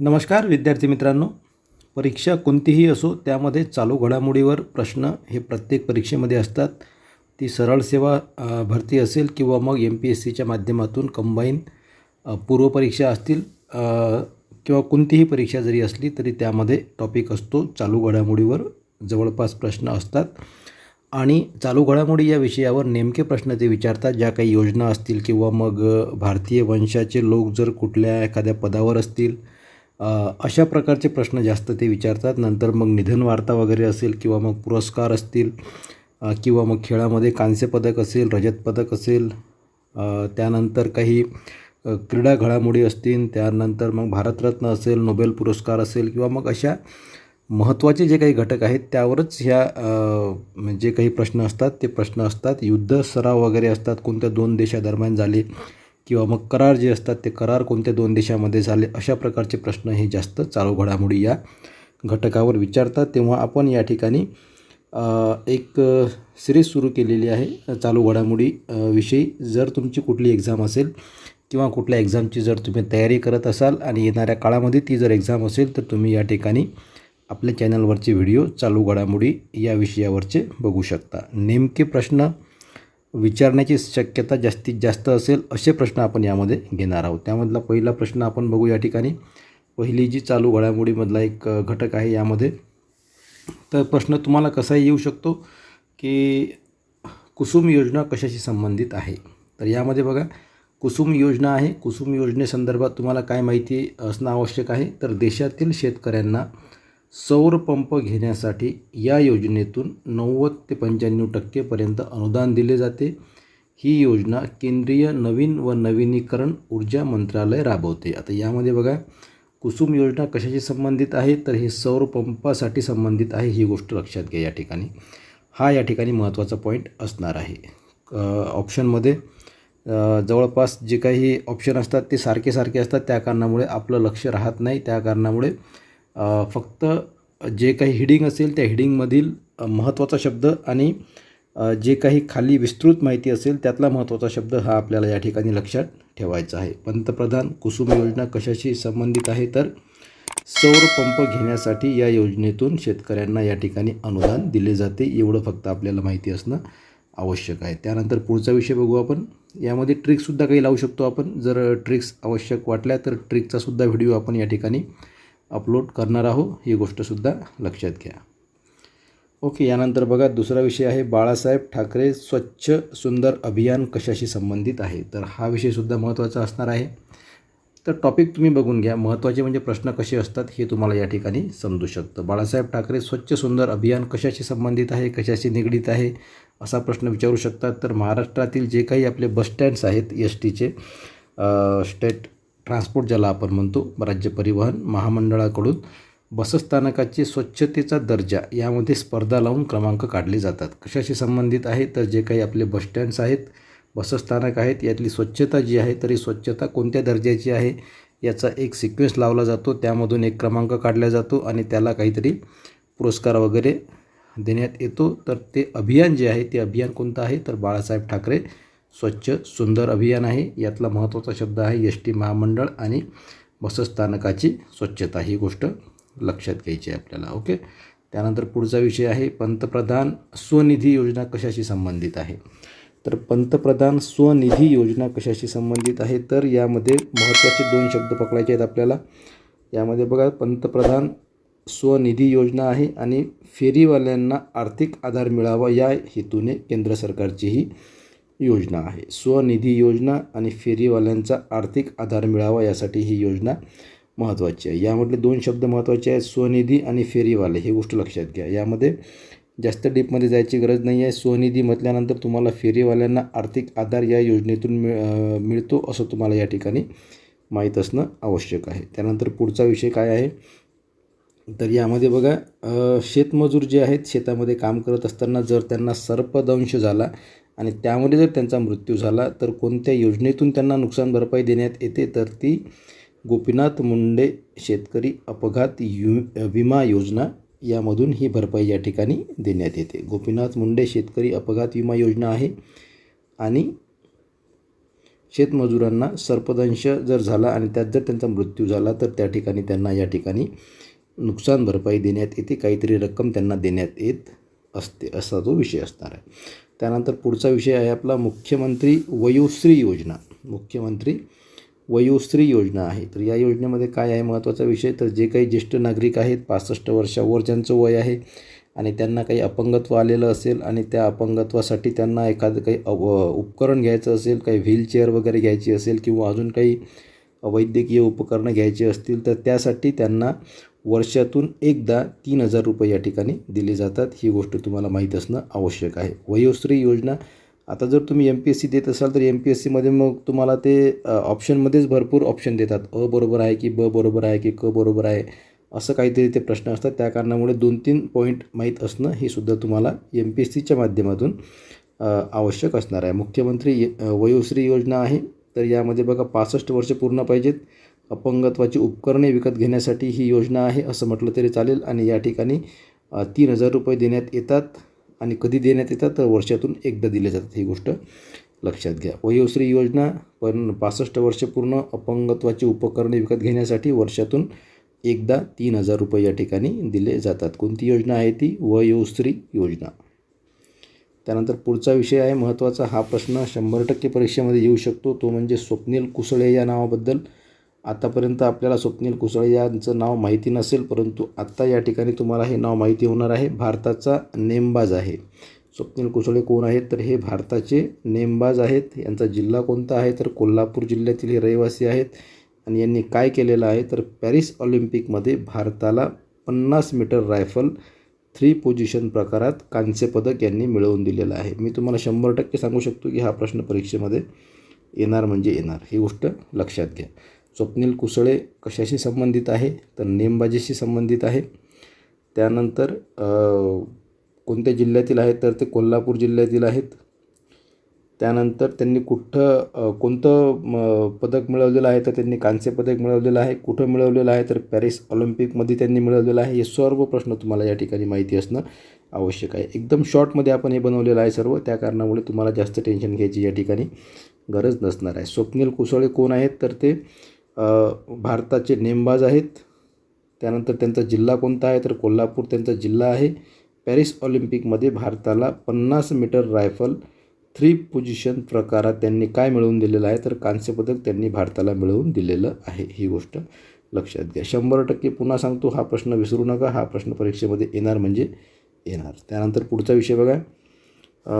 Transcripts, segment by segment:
नमस्कार विद्यार्थी मित्रांनो. परीक्षा कोणतीही असो त्यामध्ये चालू घडामोडीवर प्रश्न हे प्रत्येक परीक्षेमध्ये असतात. ती सरळ सेवा भरती असेल किंवा मग एम पी एस सीच्या माध्यमातून कंबाईन पूर्वपरीक्षा असतील किंवा कोणतीही परीक्षा जरी असली तरी त्यामध्ये टॉपिक असतो. चालू घडामोडीवर जवळपास प्रश्न असतात. आणि चालू घडामोडी या विषयावर नेमके प्रश्न ते विचारतात. ज्या काही योजना असतील किंवा मग भारतीय वंशाचे लोक जर कुठल्या एखाद्या पदावर असतील अशा प्रकारचे प्रश्न जास्त ते विचारतात. नंतर मग निधन वार्ता वगैरे असेल किंवा मग पुरस्कार असतील किंवा मग खेळामध्ये कांस्य पदक असेल रजत पदक असेल त्यानंतर काही क्रीडा घडामोडी असतील त्यानंतर मग भारतरत्न असेल नोबेल पुरस्कार असेल किंवा मग अशा महत्त्वाचे जे काही घटक आहेत त्यावरच ह्या जे म्हणजे काही प्रश्न असतात. ते प्रश्न असतात युद्ध सराव वगैरे असतात. कोणत्या दोन देशादरम्यान झाले किंवा मग करार जे असतात ते करार कोणत्या दोन देशामध्ये झाले अशा प्रकारचे प्रश्न हे जास्त चालू घडामोडी या घटकावर विचारतात. तेव्हा आपण या ठिकाणी एक सिरीज सुरू केलेली आहे. चालू घडामोडी विषयी जर तुमची कुठली एक्झाम असेल किंवा कुठल्या एक्झामची जर तुम्ही तयारी करत असाल आणि येणाऱ्या काळामध्ये ती जर एक्झाम असेल तर तुम्ही या ठिकाणी आपल्या चॅनलवरचे व्हिडिओ चालू घडामोडी या विषयावरचे बघू शकता. नेमके प्रश्न विचारण्याची शक्यता जास्तीत जास्त असेल असे प्रश्न आपण यामध्ये घेणार आहोत. त्यामधला पहिला प्रश्न आपण बघू या ठिकाणी. पहिली जी चालू घडामोडीमधला एक घटक आहे यामध्ये. तर प्रश्न तुम्हाला कसाही येऊ शकतो की कुसुम योजना कशाशी संबंधित आहे? तर यामध्ये बघा कुसुम योजना आहे. कुसुम योजनेसंदर्भात तुम्हाला काय माहिती असणं आवश्यक आहे? तर देशातील शेतकऱ्यांना सौर पंप घेण्यासाठी या योजनेतून नव्वद ते पंच्याण्णव टक्केपर्यंत अनुदान दिले जाते. ही योजना केंद्रीय नवीन व नवीनीकरण ऊर्जा मंत्रालय राबवते. आता यामध्ये बघा कुसुम योजना कशाशी संबंधित आहे? तर हे सौर पंपासाठी संबंधित आहे ही गोष्ट लक्षात घ्या या ठिकाणी. हा या ठिकाणी महत्त्वाचा पॉईंट असणार आहे. ऑप्शनमध्ये जवळपास जे काही ऑप्शन असतात ते सारखे सारखे असतात. त्या कारणामुळे आपलं लक्ष राहत नाही. त्या कारणामुळे फक्त जे काही हिडिंग असेल त्या हिडिंगमधील महत्त्वाचा शब्द आणि जे काही खाली विस्तृत माहिती असेल त्यातला महत्त्वाचा शब्द हा आपल्याला या ठिकाणी लक्षात ठेवायचा आहे. पंतप्रधान कुसुम योजना कशाशी संबंधित आहे? तर सौर पंप घेण्यासाठी या योजनेतून शेतकऱ्यांना या ठिकाणी अनुदान दिले जाते. एवढं फक्त आपल्याला माहिती असणं आवश्यक आहे. त्यानंतर पुढचा विषय बघू आपण. यामध्ये ट्रिक्ससुद्धा काही लावू शकतो आपण. जर ट्रिक्स आवश्यक वाटल्या तर ट्रिकचासुद्धा व्हिडिओ आपण या ठिकाणी अपलोड करणार आहोत ही गोष्टसुद्धा लक्षात घ्या. ओके यानंतर बघा दुसरा विषय आहे बाळासाहेब ठाकरे स्वच्छ सुंदर अभियान कशाशी संबंधित आहे? तर हा विषयसुद्धा महत्त्वाचा असणार आहे. तर टॉपिक तुम्ही बघून घ्या महत्त्वाचे म्हणजे प्रश्न कसे असतात हे तुम्हाला या ठिकाणी समजू शकतं. बाळासाहेब ठाकरे स्वच्छ सुंदर अभियान कशाशी संबंधित आहे कशाशी निगडीत आहे असा प्रश्न विचारू शकतात. तर महाराष्ट्रातील जे काही आपले बस स्टँड्स आहेत एस टीचे स्टेट ट्रान्सपोर्ट ज्याला आपण म्हणतो राज्य परिवहन महामंडळाकडून बसस्थानकाचे स्वच्छतेचा दर्जा यामध्ये स्पर्धा लावून क्रमांक काढले जातात. कशाशी संबंधित आहे? तर जे काही आपले बसस्टँड्स आहेत बसस्थानक आहेत यातली स्वच्छता जी आहे तरी स्वच्छता कोणत्या दर्जाची आहे? याचा एक सिक्वेन्स लावला जातो. त्यामधून एक क्रमांक काढला जातो आणि त्याला काहीतरी पुरस्कार वगैरे देण्यात येतो. तर ते अभियान जे आहे ते अभियान कोणतं आहे? तर बाळासाहेब ठाकरे स्वच्छ सुंदर अभियान आहे. यातला महत्त्वाचा शब्द आहे एस टी महामंडळ आणि बसस्थानकाची स्वच्छता. ही गोष्ट लक्षात घ्यायची आहे आपल्याला ओके? त्यानंतर पुढचा विषय आहे पंतप्रधान स्वनिधी योजना कशाशी संबंधित आहे? तर पंतप्रधान स्वनिधी योजना कशाशी संबंधित आहे? तर यामध्ये महत्त्वाचे दोन शब्द पकडायचे आहेत आपल्याला. यामध्ये बघा पंतप्रधान स्वनिधी योजना आहे आणि फेरीवाल्यांना आर्थिक आधार मिळावा या हेतूने केंद्र सरकारची ही योजना आहे. स्वनिधी योजना आणि फेरीवाल्यांचा आर्थिक आधार मिळावा यासाठी ही योजना महत्त्वाची आहे. यामधले दोन शब्द महत्त्वाचे आहेत. स्वनिधी आणि फेरीवाले ही गोष्ट लक्षात घ्या. यामध्ये जास्त डीपमध्ये जायची गरज नाही आहे. स्वनिधी म्हटल्यानंतर तुम्हाला फेरीवाल्यांना आर्थिक आधार या योजनेतून मिळ मिळतो असं तुम्हाला या ठिकाणी माहीत असणं आवश्यक आहे. त्यानंतर पुढचा विषय काय आहे? तर यामध्ये बघा शेतमजूर जे आहेत शेतामध्ये काम करत असताना जर त्यांना सर्पदंश झाला आणि त्यामध्ये जर त्यांचा मृत्यू झाला तर कोणत्या योजनेतून त्यांना नुकसान भरपाई देण्यात येते? तर ती गोपीनाथ मुंडे शेतकरी अपघात यु विमा योजना यामधून ही भरपाई या ठिकाणी देण्यात येते. गोपीनाथ मुंडे शेतकरी अपघात विमा योजना आहे आणि शेतमजुरांना सर्पदंश जर झाला आणि त्यात जर त्यांचा मृत्यू झाला तर त्या ठिकाणी त्यांना या ठिकाणी नुकसान भरपाई देण्यात येते. काहीतरी रक्कम त्यांना देण्यात येत असते असा तो विषय असणार आहे. त्यानंतर पुढचा विषय आहे आपला मुख्यमंत्री वयोश्री योजना. मुख्यमंत्री वयोश्री योजना आहे. तर या योजनेमध्ये काय आहे महत्त्वाचा विषय? तर जे काही ज्येष्ठ नागरिक आहेत पासष्ट वर्षावर ज्यांचं वय आहे आणि त्यांना काही अपंगत्व आलेलं असेल आणि त्या अपंगत्वासाठी त्यांना एखादं काही अव उपकरण घ्यायचं असेल काही व्हीलचेअर वगैरे घ्यायची असेल किंवा अजून काही वैद्यकीय उपकरणं घ्यायची असतील तर त्यासाठी त्यांना वर्षातून एकदा तीन हजार रुपये या ठिकाणी दिले जातात. ही गोष्ट तुम्हाला माहीत असणं आवश्यक आहे. वयोश्री योजना आता जर तुम्ही एम पी एस सी देत असाल तर एम पी एस सीमध्ये मग तुम्हाला ते ऑप्शनमध्येच भरपूर ऑप्शन देतात. अ बरोबर आहे की ब बरोबर आहे की क बरोबर आहे असं काहीतरी ते प्रश्न असतात. त्या कारणामुळे दोन तीन पॉईंट माहीत असणं हे सुद्धा तुम्हाला एम पी एस सीच्या माध्यमातून आवश्यक असणार आहे. मुख्यमंत्री वयोश्री योजना आहे तर यामध्ये बघा पासष्ट वर्ष पूर्ण पाहिजेत. अपंगत्वाची उपकरणे विकत घेण्यासाठी ही योजना आहे असं म्हटलं तरी चालेल आणि या ठिकाणी तीन हजार रुपये देण्यात येतात आणि कधी देण्यात येतात तर वर्षातून एकदा दिले जातात. ही गोष्ट लक्षात घ्या. वयोश्री योजना पण पासष्ट वर्ष पूर्ण अपंगत्वाची उपकरणे विकत घेण्यासाठी वर्षातून एकदा तीन हजार रुपये या ठिकाणी दिले जातात. कोणती योजना आहे ती? वयोश्री योजना. त्यानंतर पुढचा विषय आहे महत्त्वाचा हा प्रश्न शंभर टक्के परीक्षेमध्ये येऊ शकतो. तो म्हणजे स्वप्नील कुसळे या नावाबद्दल. आतापर्यंत आपल्याला स्वप्नील कुसळे यांचं नाव माहिती नसेल परंतु आत्ता या ठिकाणी तुम्हाला हे नाव माहिती होणार आहे. भारताचा नेमबाज आहे. स्वप्नील कुसळे कोण आहेत? तर हे भारताचे नेमबाज आहेत. यांचा जिल्हा कोणता आहे? तर कोल्हापूर जिल्ह्यातील हे रहिवासी आहेत. आणि यांनी काय केलेलं आहे? तर पॅरिस ऑलिम्पिकमध्ये भारताला पन्नास मीटर रायफल थ्री पोझिशन प्रकारात कांस्य पदक यांनी मिळवून दिलेलं आहे. मी तुम्हाला शंभर टक्के सांगू शकतो की हा प्रश्न परीक्षेमध्ये येणार म्हणजे येणार. ही गोष्ट लक्षात घ्या. स्वप्नील कुसळे कशाशी संबंधित आहे? तर नेमबाजीशी संबंधित आहे. त्यानंतर कोणत्या जिल्ह्यातील आहेत? तर ते कोल्हापूर जिल्ह्यातील आहेत. त्यानंतर त्यांनी कुठं कोणतं पदक मिळवलेलं आहे? तर त्यांनी कांस्य पदक मिळवलेलं आहे. कुठं मिळवलेलं आहे? तर पॅरिस ऑलिम्पिकमध्ये त्यांनी मिळवलेलं आहे. हे सर्व प्रश्न तुम्हाला या ठिकाणी माहिती असणं आवश्यक आहे. एकदम शॉर्टमध्ये आपण हे बनवलेलं आहे सर्व. त्या कारणामुळे तुम्हाला जास्त टेन्शन घ्यायची या ठिकाणी गरज नसणार आहे. स्वप्नील कुसळे कोण आहेत? तर ते भारताचे नेमबाज आहेत. त्यानंतर त्यांचा जिल्हा कोणता आहे? तर कोल्हापूर त्यांचा जिल्हा आहे. पॅरिस ऑलिम्पिकमध्ये भारताला पन्नास मीटर रायफल थ्री पोझिशन प्रकारात त्यांनी काय मिळवून दिलेलं आहे? तर कांस्यपदक त्यांनी भारताला मिळवून दिलेलं आहे. ही गोष्ट लक्षात घ्या. शंभर टक्के पुन्हा सांगतो हा प्रश्न विसरू नका. हा प्रश्न परीक्षेमध्ये येणार म्हणजे येणार. त्यानंतर पुढचा विषय बघा.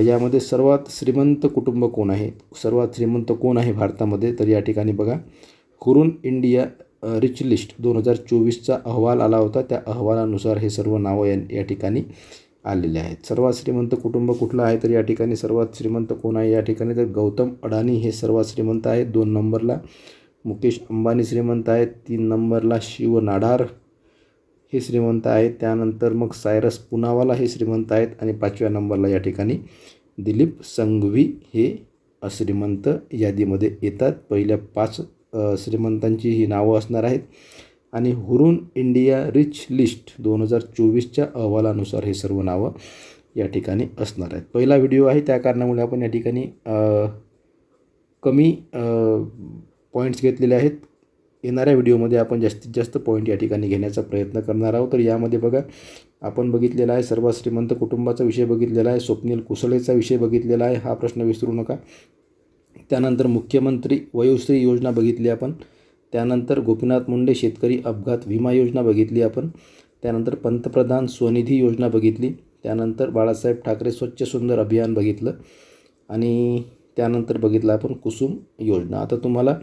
यामध्ये सर्वात श्रीमंत कुटुंब कोण आहे? सर्वात श्रीमंत कोण आहे भारतामध्ये? तर या ठिकाणी बघा. हुरून इंडिया रिच लिस्ट दोन हजार चोवीसचा अहवाल आला होता. त्या अहवालानुसार हे सर्व नावं या या ठिकाणी आलेले आहेत. सर्वात श्रीमंत कुटुंब कुठलं आहे तर या ठिकाणी सर्वात श्रीमंत कोण आहे या ठिकाणी? तर गौतम अडानी हे सर्वात श्रीमंत आहेत. दोन नंबरला मुकेश अंबानी श्रीमंत आहेत. तीन नंबरला शिव नाडार हे श्रीमंत आहेत. त्यानंतर मग सायरस पुनावाला हे श्रीमंत आहेत. आणि पाचव्या नंबरला या ठिकाणी दिलीप संघवी हे अश्रीमंत यादीमध्ये येतात. पहिल्या पाच श्रीमंतांची ही नावं असणार आहेत. आणि हुरून इंडिया रिच लिस्ट दोन हजार चोवीसच्या अहवालानुसार हे सर्व नावं या ठिकाणी असणार आहेत. पहिला व्हिडिओ आहे त्या कारणामुळे आपण या ठिकाणी कमी पॉईंट्स घेतलेले आहेत. येणाऱ्या व्हिडिओमध्ये आपण जास्तीत जास्त पॉईंट या ठिकाणी घेण्याचा प्रयत्न करणार आहोत. तर यामध्ये बघा आपण बघितलेला आहे सर्वात श्रीमंत कुटुंबाचा विषय बघितलेला आहे स्वप्नील कुसळेचा विषय बघितलेला आहे. हा प्रश्न विसरू नका. त्यानंतर मुख्यमंत्री वयोश्री योजना बघितली आपण. त्यानंतर गोपीनाथ मुंडे शेतकरी अपघात विमा योजना बघितली आपण. त्यानंतर पंतप्रधान स्वनिधी योजना बघितली. त्यानंतर बाळासाहेब ठाकरे स्वच्छ सुंदर अभियान बघितलं. आणि त्यानंतर बघितलं आपण कुसुम योजना. आता तुम्हाला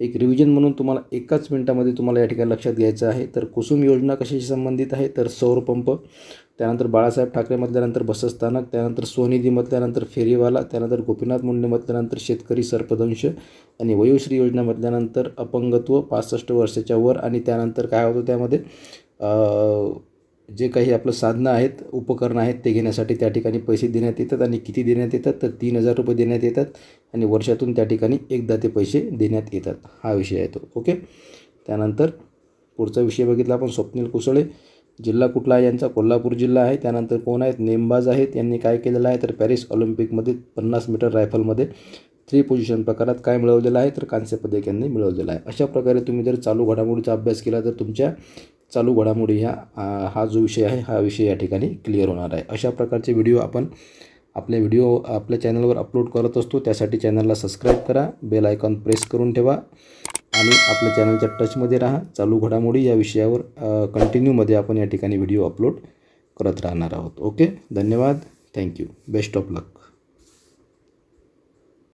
एक रिव्हिजन म्हणून तुम्हाला एकाच मिनटामध्ये तुम्हाला या ठिकाणी लक्षात घ्यायचं आहे. तर कुसुम योजना कशाशी संबंधित आहे? तर सौरपंप त्यानंतर बाळासाहेब ठाकरे म्हटल्यानंतर बसस्थानक त्यानंतर स्वनिधी म्हटल्यानंतर फेरीवाला त्यानंतर गोपीनाथ मुंडे म्हटल्यानंतर शेतकरी सर्पदंश आणि वयोश्री योजना म्हटल्यानंतर अपंगत्व पासष्ट वर्षाच्या वर आणि त्यानंतर काय होतं त्यामध्ये? जे काही आपलं साधनं आहेत उपकरणं आहेत ते घेण्यासाठी त्या ठिकाणी पैसे देण्यात येतात आणि किती देण्यात येतात? तर तीन हजार रुपये देण्यात येतात. आणि वर्षातून त्या ठिकाणी एकदा ते पैसे देण्यात येतात. हा विषय आहे तो. ओके त्यानंतर पुढचा विषय बघितला आपण स्वप्नील कुसळे. जिल्हा कुठला आहे यांचा? कोल्हापूर जिल्हा आहे. त्यानंतर कोण आहेत? नेमबाज आहेत. यांनी काय केलेलं आहे? तर पॅरिस ऑलिम्पिकमध्ये पन्नास मीटर रायफलमध्ये थ्री पोझिशन प्रकारात काय मिळवलेलं आहे? तर कांस्य पदक यांनी मिळवलेलं आहे. अशा प्रकारे तुम्ही जर चालू घडामोडीचा अभ्यास केला तर तुमच्या चालू घडामोडी ह्या हा जो विषय आहे हा विषय या ठिकाणी क्लिअर होणार आहे. अशा प्रकारचे व्हिडिओ आपण आपले व्हिडिओ आपल्या चॅनलवर अपलोड करत असतो त्यासाठी चॅनलला सबस्क्राईब करा बेल आयकॉन प्रेस करून ठेवा आणि आपल्या चॅनलच्या टचमध्ये राहा. चालू घडामोडी या विषयावर कंटिन्यूमध्ये आपण या ठिकाणी व्हिडिओ अपलोड करत राहणार आहोत. ओके? धन्यवाद. Thank you. Best of luck.